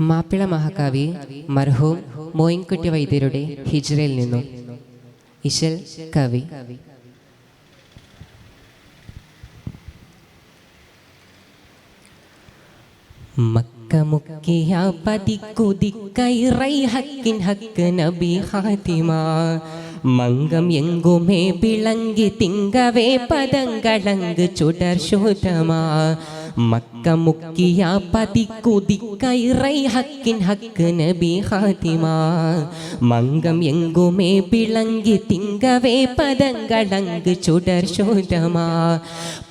മാപ്പിള മഹാകവി മർഹൂം മോയിൻകുട്ടി വൈദ്യരുടെ ഹിജ്രയിൽ നിന്നും. ഇശൽ കവി. മക്കമുക്കിയ പതിക്കുതിക്കൈറൈ ഹക്കിൻ ഹക്ക് നബി ഹാത്തിമ മങ്കം എങ്കുമേ വിളങ്കി തിങ്കവേ പദങ്ങളങ്ക് ചുടർ ശോധമാ മക്ക മുക്കിയ പതിക്കുതിക്കൈറൈ ഹക്കിൻ ഹക്ക് നബി ഹാത്തിമ മങ്കം എങ്കുമേ വിളങ്കി തിങ്കവേ പദങ്ങളങ്ക് ചുടർ ശോധമാ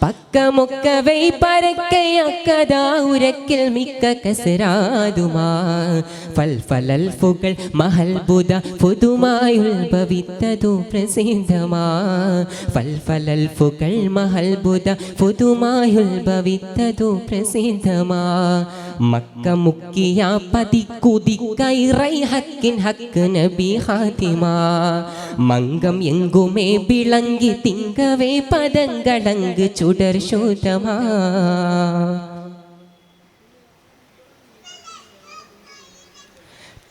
പക്കമൊക്കവൈ പരക്കയക്കതാ ഉരക്കിൽ മിക്ക കസരാതുമാ ഫൽഫലൽഫുകൾ മഹൽബുദ പുതുമായുത്ഭവിത്തതു പ്രസിദ്ധമാ ഫൽഫലൽഫുകൾ മഹൽബുദ പുതുമായുത്ഭവിത്തതു പ്രസിദ്ധമാ മക്ക മുക്കിയ പതിക്കുതിക്കൈറൈ ഹക്കിൻ ഹക്ക് നബി ഹാതിമ. മങ്കം എങ്കുമേ വിളങ്കി തിങ്കവേ പദങ്ങളങ്ക് ചുടർ ശോധമാ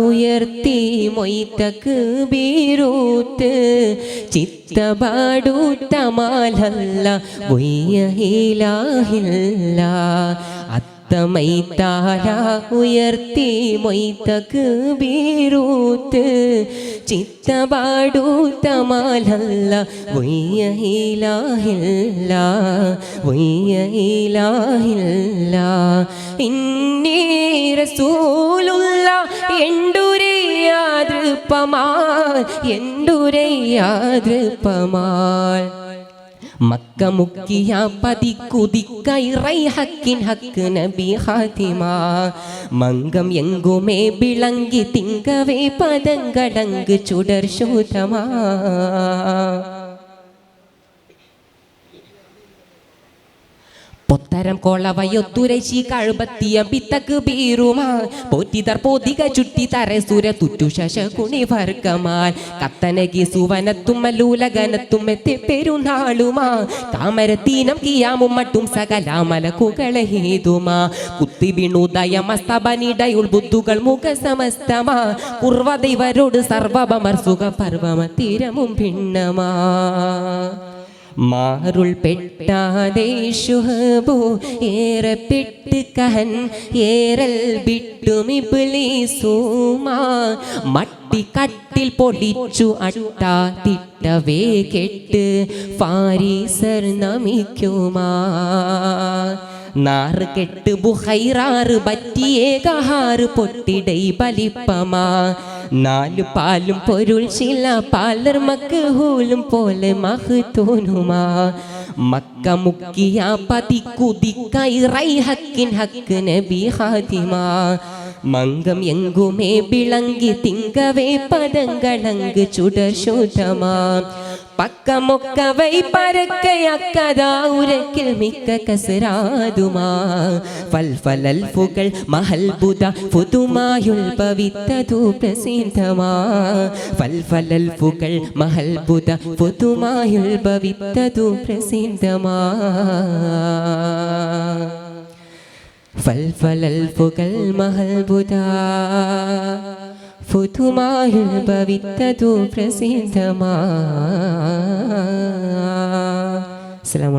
ഉയർത്തി മൊയ്ത്തക്ക് ബീരൂത്ത്. ചിത്തപാടൂത്തമാലല്ല വയ്യഹിലാഹില്ല അത്തമൈത്താല ഉയർത്തി മൊയ്ത്തക്ക് ബീരൂത്ത് ചിത്തപാടൂത്തമാലല്ല വയ്യഹിലാഹില്ല വയ്യഹിലാഹില്ല ഇന്നീ റസൂലുള്ള എണ്ടുരയാതൃപ്പമാൽ എണ്ടുരയാതൃപ്പമാൽ മക്ക മുക്കിയ പതിക്കുതിക്കൈറൈ ഹക്കിൻ ഹക്ക് നബി ഹാതിമ. മങ്കം എങ്കുമേ വിളങ്കി തിങ്കവേ പദങ്കടങ്ക് ചുടർ ശോധമാ പൊത്തരം കൊളവയൊത്തുരശി കഴുപത്തിയ പിത്തക്ക് ബീറുമാ പോറ്റിതർ പോതിക ചുറ്റി തരസുര തുറ്റു ശശകുണി വർഗമാൻ കത്തനകി സുവനത്തും എത്തി പെരുന്നാളുമാ. താമരത്തീനം കിയാമും മട്ടും സകലാമലക്കുകളെ ഹേതുമാ. കുത്തി വീണുദയമസ്തബനിടയുൾ ബുദ്ധുകൾ മുഖ സമസ്തമാ കുർവദൈവരോട് സർവമർ സുഖ പർവമ തീരമും ഭിന്നമാ. മാറുൾ പെട്ടാദേശുഹബോ ശുഹബു ഏറെ പെട്ട് കഹൻ ഏറൽ ബിട്ടുമിബിലീസുമാ മട്ടി കട്ടിൽ പൊടിച്ചു അട്ടാ തിട്ടവേ കെട്ട് ഫാരീസർ നമിക്കുമാ. നാറ് കെട്ട് ബുഹൈറാറ് പറ്റിയേകാറ് പൊട്ടിടൈ ബലിപ്പമാ നാല് പാലും പൊരുൾ ശില പാലർ മക്ക് ഹൂലും പോലെ മഹ് മഹ്തൂനുമാ മക്ക മുക്കിയ പതി കുതിക്കൈറൈ ഹക്കിൻ ഹക്ക് നബി ഹാതിമാ മംഗം എങ്കുമേ വിളങ്കി തിങ്കവേ പദങ്ങളങ്ക് ചുടർ ശോധമാ. പക്കമൊക്കവൈ പരക്കയക്കതാ ഉരക്കിൽ മിക്ക കസരാതുമാ. മഹൽബുദ പുതുമായുൽഭവിത്തതു പ്രസിദ്ധമാ. ഫൽഫലൽഫുകൾ മഹൽബുദ പുതുമായുൽഭവിത്തതു പ്രസിദ്ധമാ. ഫൽഫലൽഫുകൾ മഹൽബുദ. ഫുതുമായുൽഭവിത്തതു പ്രസിദ്ധമാ. അസ്സലാമു